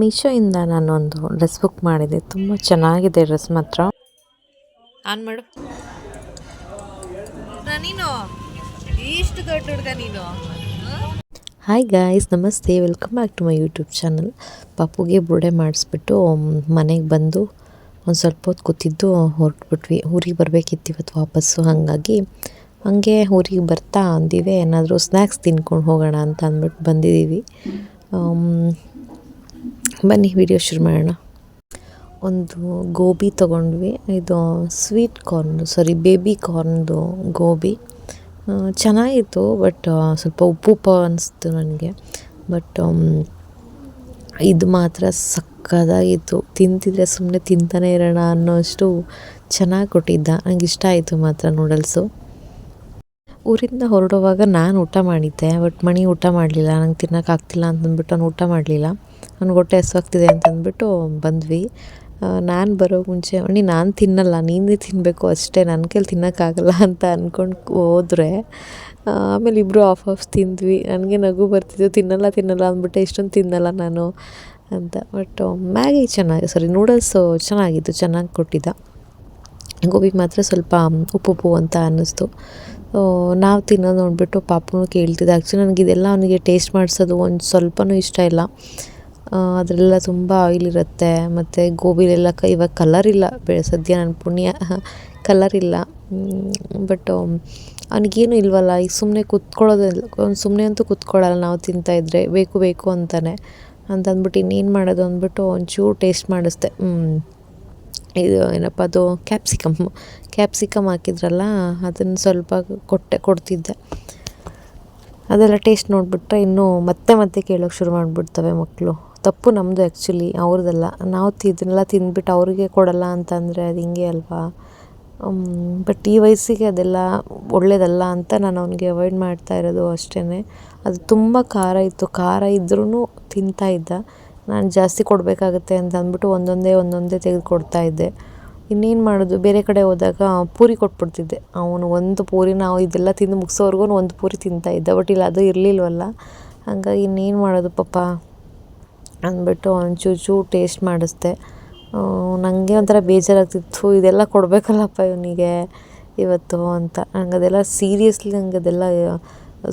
ಮೀಶೋಯಿಂದ ನಾನೊಂದು dress book ಮಾಡಿದೆ. ತುಂಬ ಚೆನ್ನಾಗಿದೆ ಡ್ರೆಸ್ ಮಾತ್ರ. ಆನ್ ಮಾಡು. ನೀನು? ಇಷ್ಟು ದೊಡ್ಡ ಹುಡುಗ ನೀನು? ಹಾಯ್ ಗಾಯ್ಸ್ ನಮಸ್ತೆ. Welcome back to my YouTube channel ಪಾಪುಗೆ ಬುಡೆ ಮಾಡಿಸ್ಬಿಟ್ಟು ಮನೆಗೆ ಬಂದು ಒಂದು ಸ್ವಲ್ಪ ಹೊತ್ತು ಕೂತಿದ್ದು ಹೊರಟ್ಬಿಟ್ವಿ. ಊರಿಗೆ ಬರಬೇಕಿತ್ತು ಇವತ್ತು ವಾಪಸ್ಸು. ಹಾಗಾಗಿ ಹಂಗೆ ಊರಿಗೆ ಬರ್ತಾ ಅಂದಿವೆ. ಏನಾದರೂ ಸ್ನ್ಯಾಕ್ಸ್ ತಿನ್ಕೊಂಡು ಹೋಗೋಣ ಅಂತ ಅಂದ್ಬಿಟ್ಟು ಬಂದಿದ್ದೀವಿ ಬನ್ನಿ ವಿಡಿಯೋ ಶುರು ಮಾಡೋಣ. ಒಂದು ಗೋಬಿ ತೊಗೊಂಡ್ವಿ. ಇದು ಸ್ವೀಟ್ ಕಾರ್ನ್ದು ಸಾರಿ ಬೇಬಿ ಕಾರ್ನ್ದು ಗೋಬಿ. ಚೆನ್ನಾಗಿತ್ತು ಬಟ್ ಸ್ವಲ್ಪ ಉಪ್ಪು ಉಪ್ಪ ಅನಿಸ್ತು ನನಗೆ. ಬಟ್ ಇದು ಮಾತ್ರ ಸಕ್ಕದಾಗಿತ್ತು. ತಿಂತಿದ್ರೆ ಸುಮ್ಮನೆ ತಿಂತಾನೆ ಇರೋಣ ಅನ್ನೋಷ್ಟು ಚೆನ್ನಾಗಿ ಕೊಟ್ಟಿದ್ದ. ನನಗೆ ಇಷ್ಟ ಆಯಿತು ಮಾತ್ರ ನೂಡಲ್ಸು ಊರಿಂದ ಹೊರಡುವಾಗ ನಾನು ಊಟ ಮಾಡಿದ್ದೆ ಬಟ್ ಮಣಿ ಊಟ ಮಾಡಲಿಲ್ಲ. ನಂಗೆ ತಿನ್ನೋಕ್ಕಾಗ್ತಿಲ್ಲ ಅಂತಂದ್ಬಿಟ್ಟು ನಾನು ಊಟ ಮಾಡಲಿಲ್ಲ. ಅವ್ನಿಗೆ ಹೊಟ್ಟೆ ಹಸುವಾಗ್ತಿದೆ ಅಂತಂದ್ಬಿಟ್ಟು ಬಂದ್ವಿ. ನಾನು ಬರೋ ಮುಂಚೆ, ಅಣ್ಣಿ, ನಾನು ತಿನ್ನಲ್ಲ, ನೀನೇ ತಿನ್ನಬೇಕು ಅಷ್ಟೇ ನನ್ನ ಕೈಲಿ ತಿನ್ನೋಕ್ಕಾಗಲ್ಲ ಅಂತ ಅಂದ್ಕೊಂಡು ಹೋದರೆ ಆಮೇಲೆ ಇಬ್ಬರು ಆಫ್ ಆಫ್ ತಿಂದ್ವಿ. ನನಗೆ ನಗು ಬರ್ತಿದ್ದು ತಿನ್ನಲ್ಲ ತಿನ್ನಲ್ಲ ಅಂದ್ಬಿಟ್ಟು, ಇಷ್ಟೊಂದು ತಿನ್ನಲ್ಲ ನಾನು ಅಂತ. ಬಟ್ ಮ್ಯಾಗಿ ಚೆನ್ನಾಗಿ ಸಾರಿ ನೂಡಲ್ಸು ಚೆನ್ನಾಗಿತ್ತು, ಚೆನ್ನಾಗಿ ಕೊಟ್ಟಿದ್ದ. ಗೋಬಿಗೆ ಮಾತ್ರ ಸ್ವಲ್ಪ ಉಪ್ಪು ಉಪ್ಪು ಅಂತ ಅನ್ನಿಸ್ತು. ನಾವು ತಿನ್ನೋದು ನೋಡಿಬಿಟ್ಟು ಪಾಪನು ಕೇಳ್ತಿದ್ದೆ. ಆ್ಯಕ್ಚುಲಿ ನನಗೆ ಇದೆಲ್ಲ ಅವನಿಗೆ ಟೇಸ್ಟ್ ಮಾಡಿಸೋದು ಒಂದು ಸ್ವಲ್ಪನೂ ಇಷ್ಟ ಇಲ್ಲ. ಅದರಲ್ಲೆಲ್ಲ ತುಂಬ ಆಯಿಲ್ ಇರುತ್ತೆ, ಮತ್ತು ಗೋಬಿಲೆಲ್ಲ ಕ, ಇವಾಗ ಕಲರ್ ಇಲ್ಲ. ಸದ್ಯ ನನ್ನ ಪುಣ್ಯ ಕಲರ್ ಇಲ್ಲ. ಬಟ್ ಅವನಿಗೇನು ಇಲ್ವಲ್ಲ, ಈಗ ಸುಮ್ಮನೆ ಕೂತ್ಕೊಳ್ಳೋದಿಲ್ಲ ಅವ್ನು ಸುಮ್ಮನೆ ಅಂತೂ ಕೂತ್ಕೊಳ್ಳಲ್ಲ ನಾವು ತಿಂತಾಯಿದ್ರೆ ಬೇಕು ಬೇಕು ಅಂತಾನೆ. ಅಂತ ಅಂದ್ಬಿಟ್ಟು ಇನ್ನೇನು ಮಾಡೋದು ಅಂದ್ಬಿಟ್ಟು ಒಂಚೂರು ಟೇಸ್ಟ್ ಮಾಡಿಸ್ದೆ. ಇದು ಏನಪ್ಪ, ಅದು ಕ್ಯಾಪ್ಸಿಕಮ್ ಕ್ಯಾಪ್ಸಿಕಮ್ ಹಾಕಿದ್ರಲ್ಲ, ಅದನ್ನು ಸ್ವಲ್ಪ ಕೊಟ್ಟೆ, ಕೊಡ್ತಿದ್ದೆ. ಅದೆಲ್ಲ ಟೇಸ್ಟ್ ನೋಡಿಬಿಟ್ರೆ ಇನ್ನೂ ಮತ್ತೆ ಮತ್ತೆ ಕೇಳೋಕ್ಕೆ ಶುರು ಮಾಡಿಬಿಡ್ತವೆ ಮಕ್ಕಳು ತಪ್ಪು ನಮ್ಮದು ಆ್ಯಕ್ಚುಲಿ ಅವ್ರದ್ದಲ್ಲ. ನಾವು ಇದನ್ನೆಲ್ಲ ತಿಂದ್ಬಿಟ್ಟು ಅವ್ರಿಗೆ ಕೊಡಲ್ಲ ಅಂತಂದರೆ ಅದು ಹಿಂಗೆ ಅಲ್ವಾ? ಬಟ್ ಈ ವಯಸ್ಸಿಗೆ ಅದೆಲ್ಲ ಒಳ್ಳೇದಲ್ಲ ಅಂತ ನಾನು ಅವನಿಗೆ ಅವಾಯ್ಡ್ ಮಾಡ್ತಾ ಇರೋದು ಅಷ್ಟೇ ಅದು ತುಂಬ ಖಾರ ಇತ್ತು. ಖಾರ ಇದ್ರೂ ತಿಂತಾ ಇದ್ದ. ನಾನು ಜಾಸ್ತಿ ಕೊಡಬೇಕಾಗತ್ತೆ ಅಂತ ಅಂದ್ಬಿಟ್ಟು ಒಂದೊಂದೇ ಒಂದೊಂದೇ ತೆಗೆದು ಕೊಡ್ತಾ ಇದ್ದೆ. ಇನ್ನೇನು ಮಾಡೋದು? ಬೇರೆ ಕಡೆ ಹೋದಾಗ ಪೂರಿ ಕೊಟ್ಬಿಡ್ತಿದ್ದೆ. ಅವನು ಒಂದು ಪೂರಿ ನಾವು ಇದೆಲ್ಲ ತಿಂದು ಮುಗಿಸೋವರೆಗೂ ಒಂದು ಪೂರಿ ತಿಂತಾ ಇದ್ದ. ಬಟ್ ಇಲ್ಲ, ಅದು ಇರಲಿಲ್ವಲ್ಲ. ಹಾಗಾಗಿ ಇನ್ನೇನು ಮಾಡೋದು ಪಾಪ? ಅಂದ್ಬಿಟ್ಟು ಒಂಚೂಚೂ ಟೇಸ್ಟ್ ಮಾಡಿಸ್ದೆ. ನನಗೆ ಒಂಥರ ಬೇಜಾರಾಗ್ತಿತ್ತು, ಇದೆಲ್ಲ ಕೊಡಬೇಕಲ್ಲಪ್ಪ ಇವನಿಗೆ ಇವತ್ತು ಅಂತ. ನಂಗೆ ಅದೆಲ್ಲ ಸೀರಿಯಸ್ಲಿ ನಂಗೆ ಅದೆಲ್ಲ,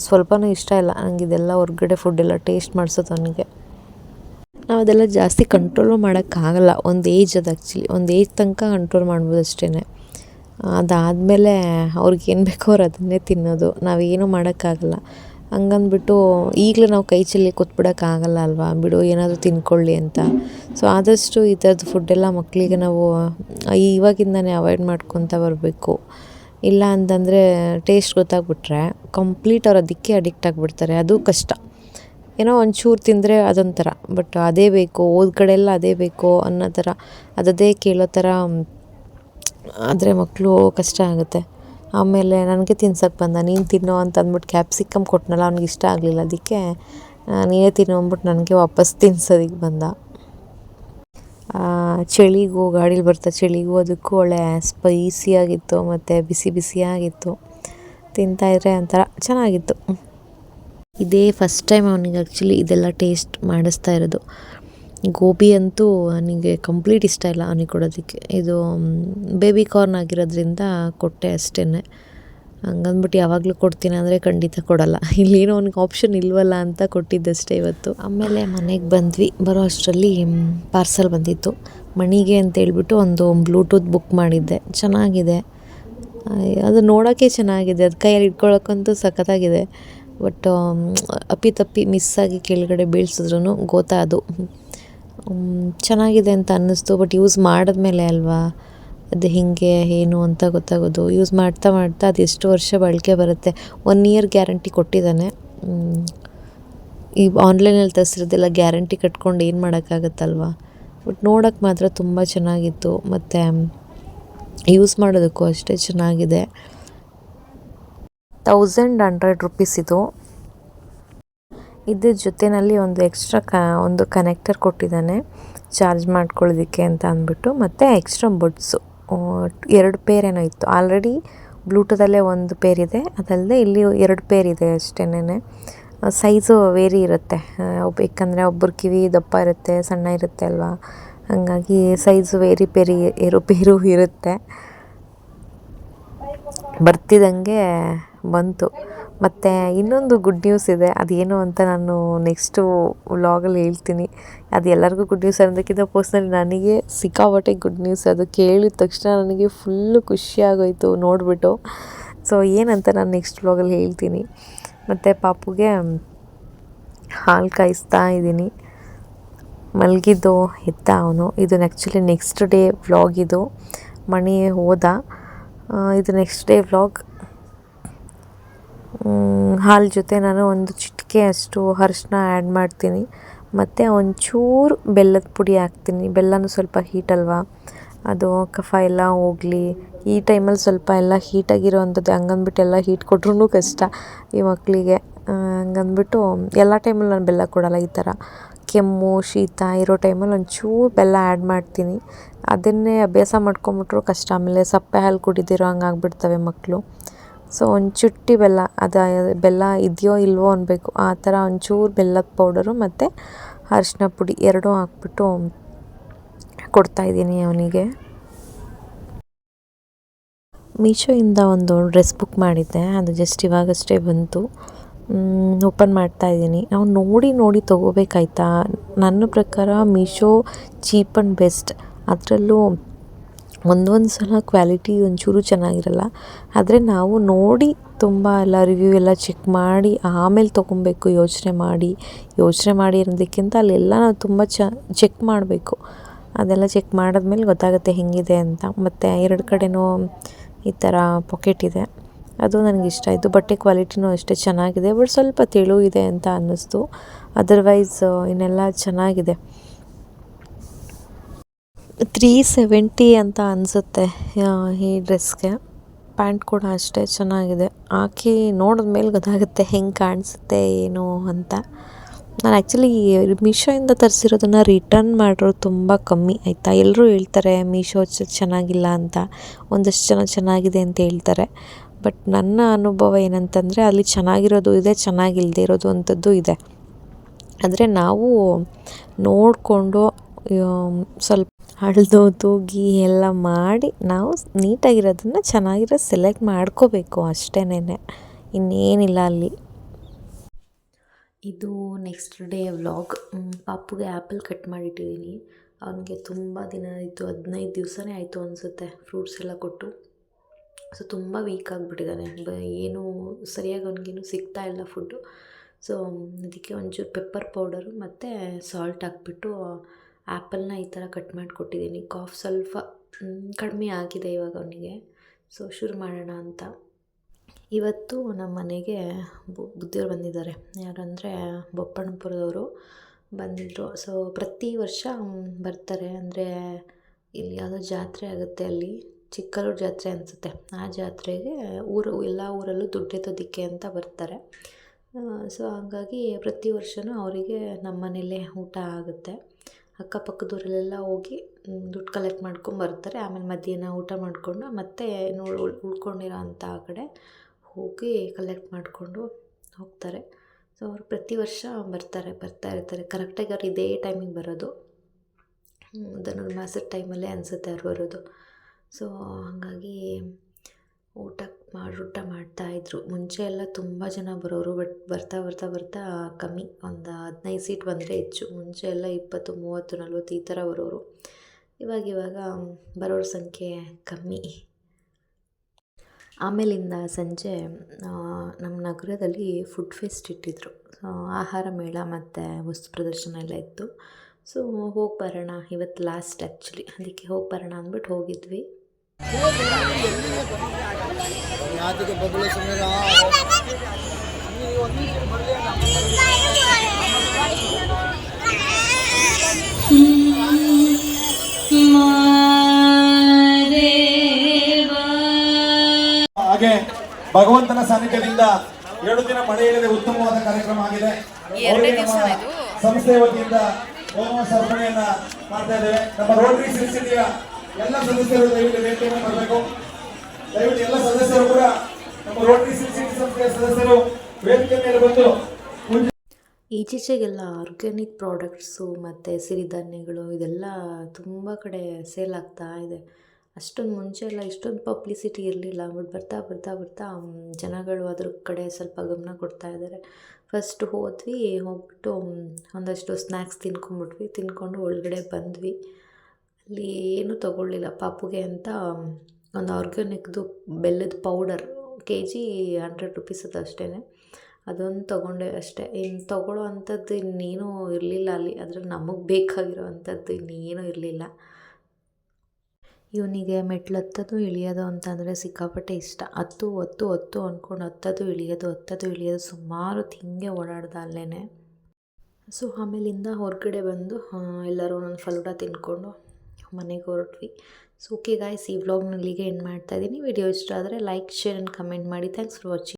ಸ್ವಲ್ಪನೂ ಇಷ್ಟ ಇಲ್ಲ. ನಂಗೆ ಇದೆಲ್ಲ ಹೊರ್ಗಡೆ ಫುಡ್ಡೆಲ್ಲ ಟೇಸ್ಟ್ ಮಾಡಿಸೋದು ಅವನಿಗೆ. ನಾವು ಅದೆಲ್ಲ ಜಾಸ್ತಿ ಕಂಟ್ರೋಲು ಮಾಡೋಕ್ಕಾಗಲ್ಲ. ಒಂದು ಏಜ್ ಅದು ಆ್ಯಕ್ಚುಲಿ ಒಂದು ಏಜ್ ತನಕ ಕಂಟ್ರೋಲ್ ಮಾಡ್ಬೋದು ಅಷ್ಟೇ ಅದಾದಮೇಲೆ ಅವ್ರಿಗೆ ಏನು ಬೇಕೋ ಅವ್ರು ಅದನ್ನೇ ತಿನ್ನೋದು. ನಾವೇನು ಮಾಡೋಕ್ಕಾಗಲ್ಲ. ಹಂಗಂದ್ಬಿಟ್ಟು ಈಗಲೇ ನಾವು ಕೈ ಚೆಲ್ಲಿ ಕೂತ್ಬಿಡೋಕ್ಕಾಗಲ್ಲ ಅಲ್ವಾ? ಬಿಡು, ಏನಾದರೂ ತಿನ್ಕೊಳ್ಳಿ ಅಂತ. ಸೊ ಆದಷ್ಟು ಈ ಥರದ್ದು ಫುಡ್ಡೆಲ್ಲ ಮಕ್ಕಳಿಗೆ ನಾವು ಇವಾಗಿಂದನೇ ಅವಾಯ್ಡ್ ಮಾಡ್ಕೊತ ಬರಬೇಕು. ಇಲ್ಲ ಅಂತಂದರೆ ಟೇಸ್ಟ್ ಗೊತ್ತಾಗ್ಬಿಟ್ರೆ ಕಂಪ್ಲೀಟ್ ಅವ್ರು ಅದಕ್ಕೆ ಅಡಿಕ್ಟ್ ಆಗಿಬಿಡ್ತಾರೆ. ಅದು ಕಷ್ಟ. ಏನೋ ಒಂಚೂರು ತಿಂದರೆ ಅದೊಂಥರ ಬಟ್ ಅದೇ ಬೇಕು, ಹೋದ ಕಡೆ ಎಲ್ಲ ಅದೇ ಬೇಕು ಅನ್ನೋ ಥರ, ಅದದೇ ಕೇಳೋ ಥರ, ಆದರೆ ಮಕ್ಕಳು ಕಷ್ಟ ಆಗುತ್ತೆ. ಆಮೇಲೆ ನನಗೆ ತಿನ್ಸಕ್ಕೆ ಬಂದ, ನೀನು ತಿನ್ನೋ ಅಂತ ಅಂದ್ಬಿಟ್ಟು ಕ್ಯಾಪ್ಸಿಕಮ್ ಕೊಟ್ಟನಲ್ಲ ಅವ್ನಿಗೆ ಇಷ್ಟ ಆಗಲಿಲ್ಲ ಅದಕ್ಕೆ ನೀನೇ ತಿನ್ನು ಅಂದ್ಬಿಟ್ಟು ನನಗೆ ವಾಪಸ್ ತಿನ್ಸೋದಕ್ಕೆ ಬಂದ. ಚಳಿಗೂ, ಗಾಡೀಲಿ ಬರ್ತಾ ಚಳಿಗೂ ಅದಕ್ಕೂ ಒಳ್ಳೆ ಸ್ಪೈಸಿಯಾಗಿತ್ತು ಮತ್ತು ಬಿಸಿ ಬಿಸಿಯಾಗಿತ್ತು ತಿಂತಾಯಿದ್ರೆ ಒಂಥರ ಚೆನ್ನಾಗಿತ್ತು. ಇದೇ ಫಸ್ಟ್ ಟೈಮ್ ಅವನಿಗೆ ಆ್ಯಕ್ಚುಲಿ ಇದೆಲ್ಲ ಟೇಸ್ಟ್ ಮಾಡಿಸ್ತಾ ಇರೋದು. ಗೋಬಿ ಅಂತೂ ನನಗೆ ಕಂಪ್ಲೀಟ್ ಇಷ್ಟ ಇಲ್ಲ ಅವನಿಗೆ ಕೊಡೋದಕ್ಕೆ. ಇದು ಬೇಬಿ ಕಾರ್ನ್ ಆಗಿರೋದ್ರಿಂದ ಕೊಟ್ಟೆ ಅಷ್ಟೇ ಹಂಗಂದ್ಬಿಟ್ಟು ಯಾವಾಗಲೂ ಕೊಡ್ತೀನಿ ಅಂದರೆ ಖಂಡಿತ ಕೊಡಲ್ಲ. ಇಲ್ಲೇನೋ ಅವ್ನಿಗೆ ಆಪ್ಷನ್ ಇಲ್ವಲ್ಲ ಅಂತ ಕೊಟ್ಟಿದ್ದಷ್ಟೇ ಇವತ್ತು. ಆಮೇಲೆ ಮನೆಗೆ ಬಂದ್ವಿ. ಬರೋ ಅಷ್ಟರಲ್ಲಿ ಪಾರ್ಸಲ್ ಬಂದಿತ್ತು. ಮಣಿಗೆ ಅಂತ ಹೇಳ್ಬಿಟ್ಟು ಒಂದು ಬ್ಲೂಟೂತ್ ಬುಕ್ ಮಾಡಿದ್ದೆ. ಚೆನ್ನಾಗಿದೆ. ಅದು ನೋಡೋಕ್ಕೆ ಚೆನ್ನಾಗಿದೆ. ಅದು ಕೈಯಲ್ಲಿ ಇಟ್ಕೊಳ್ಳೋಕ್ಕಂತೂ ಸಖತ್ತಾಗಿದೆ. ಬಟ್ ಅಪ್ಪಿ ತಪ್ಪಿ ಮಿಸ್ ಆಗಿ ಕೆಳಗಡೆ ಬೀಳ್ಸಿದ್ರು ಗೊತ್ತಾ ಅದು? ಚೆನ್ನಾಗಿದೆ ಅಂತ ಅನ್ನಿಸ್ತು ಬಟ್ ಯೂಸ್ ಮಾಡಿದ್ಮೇಲೆ ಅಲ್ವಾ? ಅದು ಹೀಗೆ, ಏನು ಅಂತ ಗೊತ್ತಾಗೋದು. ಯೂಸ್ ಮಾಡ್ತಾ ಮಾಡ್ತಾ ಅದು ಎಷ್ಟು ವರ್ಷ ಬಳಕೆ ಬರುತ್ತೆ. ಒನ್ ಇಯರ್ ಗ್ಯಾರಂಟಿ ಕೊಟ್ಟಿದ್ದಾನೆ. ಈ ಆನ್ಲೈನಲ್ಲಿ ತರಿಸಿರೋದೆಲ್ಲ ಗ್ಯಾರಂಟಿ ಕಟ್ಕೊಂಡು ಏನು ಮಾಡೋಕ್ಕಾಗತ್ತಲ್ವ? ಬಟ್ ನೋಡೋಕ್ಕೆ ಮಾತ್ರ ತುಂಬ ಚೆನ್ನಾಗಿತ್ತು. ಮತ್ತು ಯೂಸ್ ಮಾಡೋದಕ್ಕೂ ಅಷ್ಟೇ ಚೆನ್ನಾಗಿದೆ. ತೌಸಂಡ್ ಹಂಡ್ರೆಡ್ ರುಪೀಸ್ ಇದು. ಇದ್ರ ಜೊತೆನಲ್ಲಿ ಒಂದು ಎಕ್ಸ್ಟ್ರಾ ಕ, ಒಂದು ಕನೆಕ್ಟರ್ ಕೊಟ್ಟಿದ್ದಾನೆ. ಚಾರ್ಜ್ ಮಾಡ್ಕೊಳ್ಳೋದಕ್ಕೆ ಅಂತ ಅಂದ್ಬಿಟ್ಟು. ಮತ್ತು ಎಕ್ಸ್ಟ್ರಾ ಬುಡ್ಸು ಎರಡು ಪೇರ್ ಏನೋ ಇತ್ತು. ಆಲ್ರೆಡಿ ಬ್ಲೂಟೂತಲ್ಲೇ ಒಂದು ಪೇರ್ ಇದೆ. ಅದಲ್ಲದೆ ಇಲ್ಲಿ ಎರಡು ಪೇರ್ ಇದೆ ಅಷ್ಟೇನೆ ಸೈಜು ವೇರಿ ಇರುತ್ತೆ. ಒಬ್ಬ ಏಕೆಂದರೆ ಒಬ್ಬರ ಕಿವಿ ದಪ್ಪ ಇರುತ್ತೆ, ಸಣ್ಣ ಇರುತ್ತೆ ಅಲ್ವಾ? ಹಾಗಾಗಿ ಸೈಜು ವೇರಿ ಪೇರಿ ಏರುಪೇರು ಇರುತ್ತೆ. ಬರ್ತಿದ್ದಂಗೆ ಬಂತು. ಮತ್ತು ಇನ್ನೊಂದು ಗುಡ್ ನ್ಯೂಸ್ ಇದೆ. ಅದೇನು ಅಂತ ನಾನು ನೆಕ್ಸ್ಟು ವ್ಲಾಗಲ್ಲಿ ಹೇಳ್ತೀನಿ. ಅದು ಎಲ್ಲರಿಗೂ ಗುಡ್ ನ್ಯೂಸ್ ಅನ್ನೋದಕ್ಕಿಂತ ಪರ್ಸ್ನಲಿ ನನಗೆ ಸಿಕ್ಕಾಪಟ್ಟೆ ಗುಡ್ ನ್ಯೂಸ್ ಅದು ಕೇಳಿದ ತಕ್ಷಣ ನನಗೆ ಫುಲ್ಲು ಖುಷಿಯಾಗೋಯಿತು ನೋಡಿಬಿಟ್ಟು. ಸೊ ಏನಂತ ನಾನು ನೆಕ್ಸ್ಟ್ ವ್ಲಾಗಲ್ಲಿ ಹೇಳ್ತೀನಿ. ಮತ್ತು ಪಾಪುಗೆ ಹಾಲು ಕಾಯಿಸ್ತಾ ಇದ್ದೀನಿ. ಮಲಗಿದ್ದು ಎತ್ತ ಅವನು. ಇದು ಆ್ಯಕ್ಚುಲಿ ನೆಕ್ಸ್ಟ್ ಡೇ ವ್ಲಾಗ್ ಇದು. ಮಣಿ ಹೋದ. ಇದು ನೆಕ್ಸ್ಟ್ ಡೇ ವ್ಲಾಗ್ ಹಾಲು ಜೊತೆ ನಾನು ಒಂದು ಚಿಟಿಕೆ ಅಷ್ಟು ಅರಿಶಿನ ಆ್ಯಡ್ ಮಾಡ್ತೀನಿ. ಮತ್ತು ಒಂಚೂರು ಬೆಲ್ಲದ ಪುಡಿ ಹಾಕ್ತೀನಿ. ಬೆಲ್ಲನೂ ಸ್ವಲ್ಪ ಹೀಟ್ ಅಲ್ವಾ? ಅದು ಕಫ ಎಲ್ಲ ಹೋಗಲಿ. ಈ ಟೈಮಲ್ಲಿ ಸ್ವಲ್ಪ ಎಲ್ಲ ಹೀಟಾಗಿರೋ ಅಂಥದ್ದು ಹಂಗಂದ್ಬಿಟ್ಟು ಎಲ್ಲ ಹೀಟ್ ಕೊಟ್ರೂ ಕಷ್ಟ ಈ ಮಕ್ಕಳಿಗೆ ಹಂಗಂದ್ಬಿಟ್ಟು ಎಲ್ಲ ಟೈಮಲ್ಲಿ ನಾನು ಬೆಲ್ಲ ಕೊಡಲ್ಲ ಈ ಥರ ಕೆಮ್ಮು, ಶೀತ ಇರೋ ಟೈಮಲ್ಲಿ ಒಂಚೂರು ಬೆಲ್ಲ ಆ್ಯಡ್ ಮಾಡ್ತೀನಿ. ಅದನ್ನೇ ಅಭ್ಯಾಸ ಮಾಡ್ಕೊಂಬಿಟ್ರು ಕಷ್ಟ. ಆಮೇಲೆ ಸಪ್ಪೆ ಹಾಲು ಕುಡಿದಿರೋ ಹಂಗೆ ಮಕ್ಕಳು ಸೊ ಒಂದು ಚುಟ್ಟಿ ಬೆಲ್ಲ, ಅದು ಬೆಲ್ಲ ಇದೆಯೋ ಇಲ್ವೋ ಅನ್ನಬೇಕು ಆ ಥರ ಒಂಚೂರು ಬೆಲ್ಲದ ಪೌಡರು ಮತ್ತು ಅರಿಶಿನ ಪುಡಿ ಎರಡೂ ಹಾಕ್ಬಿಟ್ಟು ಕೊಡ್ತಾಯಿದ್ದೀನಿ ಅವನಿಗೆ. ಮೀಶೋಯಿಂದ ಒಂದು ಡ್ರೆಸ್ ಬುಕ್ ಮಾಡಿದ್ದೆ, ಅದು ಜಸ್ಟ್ ಇವಾಗಷ್ಟೇ ಬಂತು. ಓಪನ್ ಮಾಡ್ತಾ ಇದ್ದೀನಿ. ನಾವು ನೋಡಿ ನೋಡಿ ತೊಗೋಬೇಕಾಯ್ತಾ? ನನ್ನ ಪ್ರಕಾರ ಮೀಶೋ ಚೀಪ್ ಆ್ಯಂಡ್ ಬೆಸ್ಟ್ ಅದರಲ್ಲೂ ಒಂದೊಂದು ಸಲ ಕ್ವಾಲಿಟಿ ಒಂಚೂರು ಚೆನ್ನಾಗಿರಲ್ಲ. ಆದರೆ ನಾವು ನೋಡಿ ತುಂಬ ಎಲ್ಲ ರಿವ್ಯೂ ಎಲ್ಲ ಚೆಕ್ ಮಾಡಿ, ಆಮೇಲೆ ತೊಗೊಬೇಕು ಯೋಚನೆ ಮಾಡಿ. ಯೋಚನೆ ಮಾಡಿ ಅನ್ನೋದಕ್ಕಿಂತ ಅಲ್ಲೆಲ್ಲ ನಾವು ತುಂಬ ಚೆಕ್ ಮಾಡಬೇಕು. ಅದೆಲ್ಲ ಚೆಕ್ ಮಾಡಿದ್ಮೇಲೆ ಗೊತ್ತಾಗುತ್ತೆ ಹೇಗಿದೆ ಅಂತ. ಮತ್ತು ಎರಡು ಕಡೆನೂ ಈ ಥರ ಪಾಕೆಟ್ ಇದೆ. ಅದು ನನಗೆ ಇಷ್ಟ ಆಯಿತು. ಬಟ್ಟೆ ಕ್ವಾಲಿಟಿನೂ ಅಷ್ಟೇ ಚೆನ್ನಾಗಿದೆ. ಬಟ್ ಸ್ವಲ್ಪ ತೆಳು ಇದೆ ಅಂತ ಅನ್ನಿಸ್ತು. ಅದರ್ವೈಸ್ ಇನ್ನೆಲ್ಲ ಚೆನ್ನಾಗಿದೆ. ತ್ರೀ ಸೆವೆಂಟಿ ಅಂತ ಅನಿಸುತ್ತೆ ಈ ಡ್ರೆಸ್ಗೆ ಪ್ಯಾಂಟ್ ಕೂಡ ಅಷ್ಟೇ ಚೆನ್ನಾಗಿದೆ. ಹಾಕಿ ನೋಡಿದ್ಮೇಲೆ ಗೊತ್ತಾಗುತ್ತೆ ಹೆಂಗೆ ಕಾಣಿಸುತ್ತೆ ಏನು ಅಂತ. ನಾನು ಆ್ಯಕ್ಚುಲಿ ಮೀಶೋಯಿಂದ ತರಿಸಿರೋದನ್ನು ರಿಟರ್ನ್ ಮಾಡಿರೋದು ತುಂಬ ಕಮ್ಮಿ ಆಯಿತಾ. ಎಲ್ಲರೂ ಹೇಳ್ತಾರೆ ಮೀಶೋ ಚೆನ್ನಾಗಿಲ್ಲ ಅಂತ. ಒಂದಷ್ಟು ಜನ ಚೆನ್ನಾಗಿದೆ ಅಂತ ಹೇಳ್ತಾರೆ. ಬಟ್ ನನ್ನ ಅನುಭವ ಏನಂತಂದರೆ, ಅಲ್ಲಿ ಚೆನ್ನಾಗಿರೋದು ಇದೆ ಚೆನ್ನಾಗಿಲ್ಲದೆ ಇರೋದು ಅಂಥದ್ದು ಇದೆ. ಆದರೆ ನಾವು ನೋಡಿಕೊಂಡು ಸ್ವಲ್ಪ ಅಳ್ದು, ತೂಗಿ ಎಲ್ಲ ಮಾಡಿ ನಾವು ನೀಟಾಗಿರೋದನ್ನು ಚೆನ್ನಾಗಿರೋ ಸೆಲೆಕ್ಟ್ ಮಾಡ್ಕೋಬೇಕು ಅಷ್ಟೇನೆ ಇನ್ನೇನಿಲ್ಲ ಅಲ್ಲಿ. ಇದು ನೆಕ್ಸ್ಟ್ ಡೇ ವ್ಲಾಗ್ ಪಾಪುಗೆ ಆ್ಯಪಲ್ ಕಟ್ ಮಾಡಿಟ್ಟಿದ್ದೀನಿ ಅವನಿಗೆ ತುಂಬ ದಿನ ಆಯಿತು, ಹದಿನೈದು ದಿವಸನೇ ಆಯಿತು ಅನಿಸುತ್ತೆ ಫ್ರೂಟ್ಸ್ ಎಲ್ಲ ಕೊಟ್ಟು. ಸೊ ತುಂಬ ವೀಕ್ ಆಗಿಬಿಟ್ಟಿದ್ದಾನೆ ಏನು ಸರಿಯಾಗಿ ಅವನಿಗೇನು ಸಿಗ್ತಾ ಇಲ್ಲ ಫುಡ್ಡು ಸೊ ಅದಕ್ಕೆ ಒಂಚೂರು ಪೆಪ್ಪರ್ ಪೌಡರು ಮತ್ತು ಸಾಲ್ಟ್ ಹಾಕ್ಬಿಟ್ಟು ಆ್ಯಪಲ್ನ ಈ ಥರ ಕಟ್ ಮಾಡಿ ಕೊಟ್ಟಿದ್ದೀನಿ ಕಾಫ್ ಸ್ವಲ್ಪ ಕಡಿಮೆ ಆಗಿದೆ ಇವಾಗ ಅವನಿಗೆ. ಸೊ, ಶುರು ಮಾಡೋಣ ಅಂತ. ಇವತ್ತು ನಮ್ಮ ಮನೆಗೆ ಬುದ್ಧಿಯವ್ರು ಬಂದಿದ್ದಾರೆ. ಯಾರಂದರೆ ಬೊಪ್ಪಣ್ಣಪುರದವರು ಬಂದಿದ್ದರು ಸೊ, ಪ್ರತಿ ವರ್ಷ ಬರ್ತಾರೆ. ಅಂದರೆ ಇಲ್ಲಿ ಯಾವುದೋ ಜಾತ್ರೆ ಆಗುತ್ತೆ ಅಲ್ಲಿ. ಚಿಕ್ಕಲೂರು ಜಾತ್ರೆ ಅನಿಸುತ್ತೆ. ಆ ಜಾತ್ರೆಗೆ ಊರು, ಎಲ್ಲ ಊರಲ್ಲೂ ದುಡ್ಡೆ ತೋದಿಕ್ಕೆ ಅಂತ ಬರ್ತಾರೆ. ಸೊ, ಹಾಗಾಗಿ ಪ್ರತಿ ವರ್ಷವೂ ಅವರಿಗೆ ನಮ್ಮ ಮನೇಲೇ ಊಟ ಆಗುತ್ತೆ. ಅಕ್ಕಪಕ್ಕದವರೆಲ್ಲ ಹೋಗಿ ದುಡ್ಡು ಕಲೆಕ್ಟ್ ಮಾಡ್ಕೊಂಡು ಬರ್ತಾರೆ. ಆಮೇಲೆ ಮಧ್ಯಾಹ್ನ ಊಟ ಮಾಡಿಕೊಂಡು, ಮತ್ತೆ ಉಳ್- ಉಳ್ಕೊಂಡಿರೋ ಅಂಥ ಕಡೆ ಹೋಗಿ ಕಲೆಕ್ಟ್ ಮಾಡಿಕೊಂಡು ಹೋಗ್ತಾರೆ. ಸೊ ಅವರು ಪ್ರತಿ ವರ್ಷ ಬರ್ತಾರೆ, ಬರ್ತಾ ಇರ್ತಾರೆ. ಕರೆಕ್ಟಾಗಿ ಅವ್ರು ಇದೇ ಟೈಮಿಗೆ ಬರೋದು. ಧನುರ್ಮಾಸದ ಟೈಮಲ್ಲೇ ಅನಿಸುತ್ತೆ ಅವ್ರು ಬರೋದು. ಸೊ ಹಾಗಾಗಿ ಊಟ ಮಾಡ್ತಾಯಿದ್ರು ಮುಂಚೆ ಎಲ್ಲ ತುಂಬ ಜನ ಬರೋರು, ಬಟ್ ಬರ್ತಾ ಬರ್ತಾ ಬರ್ತಾ ಕಮ್ಮಿ. ಒಂದು ಹದಿನೈದು ಸೀಟ್ ಬಂದರೆ ಹೆಚ್ಚು. ಮುಂಚೆ ಎಲ್ಲ ಇಪ್ಪತ್ತು, ಮೂವತ್ತು, ನಲ್ವತ್ತು ಈ ಥರ ಬರೋರು. ಇವಾಗ ಇವಾಗ ಬರೋರ ಸಂಖ್ಯೆ ಕಮ್ಮಿ. ಆಮೇಲಿಂದ ಸಂಜೆ ನಮ್ಮ ನಗರದಲ್ಲಿ ಫುಡ್ ಫೆಸ್ಟ್ ಇಟ್ಟಿದ್ರು. ಆಹಾರ ಮೇಳ ಮತ್ತು ವಸ್ತು ಪ್ರದರ್ಶನ ಎಲ್ಲ ಇತ್ತು. ಸೊ ಹೋಗಿ ಬರೋಣ. ಇವತ್ತು ಲಾಸ್ಟ್ ಆ್ಯಕ್ಚುಲಿ ಅದಕ್ಕೆ ಹೋಗಿ ಬರೋಣ ಅಂದ್ಬಿಟ್ಟು ಹೋಗಿದ್ವಿ. ಹಾಗೆ ಭಗವಂತನ ಸಾನ್ನಿಧ್ಯದಿಂದ ಎರಡು ದಿನ ಮಳೆ ಇಲ್ಲದೆ ಉತ್ತಮವಾದ ಕಾರ್ಯಕ್ರಮ ಆಗಿದೆ. ಸಂಸ್ಥೆಯ ವತಿಯಿಂದ ಹೋಮ ಸಮರ್ಪಣೆಯನ್ನ ಮಾಡ್ತಾ ಇದ್ದೇವೆ. ನಮ್ಮ ರೋಟರಿ ಸಿರಿಸಿಟಿಯ ಎಲ್ಲ ಸದಸ್ಯರು ದಯವಿಟ್ಟು ವೇದಿಕೆಯನ್ನು ಬರಬೇಕು ದಯವಿಟ್ಟು ಎಲ್ಲ ಸದಸ್ಯರು ಕೂಡ ನಮ್ಮ ರೋಟರಿ ಸಿಟಿ ಸಂಸ್ಥೆಯ ಸದಸ್ಯರು ವೇದಿಕೆ ಮೇಲೆ ಬಂದು ಈಚೀಚೆಗೆಲ್ಲ ಆರ್ಗ್ಯಾನಿಕ್ ಪ್ರಾಡಕ್ಟ್ಸು ಮತ್ತು ಸಿರಿಧಾನ್ಯಗಳು ಇದೆಲ್ಲ ತುಂಬ ಕಡೆ ಸೇಲ್ ಆಗ್ತಾ ಇದೆ. ಅಷ್ಟೊಂದು ಮುಂಚೆ ಎಲ್ಲ ಇಷ್ಟೊಂದು ಪಬ್ಲಿಸಿಟಿ ಇರಲಿಲ್ಲ, ಬಟ್ ಬರ್ತಾ ಬರ್ತಾ ಬರ್ತಾ ಜನಗಳು ಅದ್ರ ಕಡೆ ಸ್ವಲ್ಪ ಗಮನ ಕೊಡ್ತಾ ಇದ್ದಾರೆ. ಫಸ್ಟ್ ಹೋದ್ವಿ, ಹೋಗ್ಬಿಟ್ಟು ಒಂದಷ್ಟು ಸ್ನ್ಯಾಕ್ಸ್ ತಿನ್ಕೊಂಡ್ಬಿಟ್ವಿ. ತಿನ್ಕೊಂಡು ಒಳಗಡೆ ಬಂದ್ವಿ. ಅಲ್ಲಿ ಏನೂ ತಗೊಳ್ಳಿಲ್ಲ. ಪಾಪುಗೆ ಅಂತ ಒಂದು ಆರ್ಗ್ಯಾನಿಕ್ದು ಬೆಲ್ಲದ powder K G hundred rupees ಅದು ಅಷ್ಟೇ ಅದೊಂದು ತೊಗೊಂಡೆ ಅಷ್ಟೇ. ಇನ್ನು ತೊಗೊಳ್ಳೋ ಅಂಥದ್ದು ಇನ್ನೇನೂ ಇರಲಿಲ್ಲ ಅಲ್ಲಿ. ಅದ್ರಲ್ಲಿ ನಮಗೆ ಬೇಕಾಗಿರೋ ಅಂಥದ್ದು ಇನ್ನೇನೂ ಇರಲಿಲ್ಲ. ಇವನಿಗೆ ಮೆಟ್ಲು ಹತ್ತೋದು ಇಳಿಯೋದು ಅಂತಂದರೆ ಸಿಕ್ಕಾಪಟ್ಟೆ ಇಷ್ಟ. ಹತ್ತು ಹೊತ್ತು ಹೊತ್ತು ಅಂದ್ಕೊಂಡು ಹತ್ತೋದು ಇಳಿಯೋದು ಹತ್ತೋದು ಇಳಿಯೋದು ಸುಮಾರು ತಿಂಗೆ ಓಡಾಡ್ದ ಅಲ್ಲೇ ಸೊ ಆಮೇಲಿಂದ ಹೊರಗಡೆ ಬಂದು ಎಲ್ಲರೂ ಒಂದೊಂದು ಫಲೂಡ ತಿಂದ್ಕೊಂಡು ಮನೆಗೆ ಹೊರಟ್ವಿ. ಸೊ ಓಕೆ ಗಾಯ್ಸ್ ಈ ವ್ಲಾಗ್ನಲ್ಲಿಗೆ ಎಂಡ್ ಮಾಡ್ತಾ ಇದ್ದೀನಿ. ವಿಡಿಯೋ ಇಷ್ಟ ಆದರೆ ಲೈಕ್ ಶೇರ್ ಆ್ಯಂಡ್ ಕಮೆಂಟ್ ಮಾಡಿ. Thanks for watching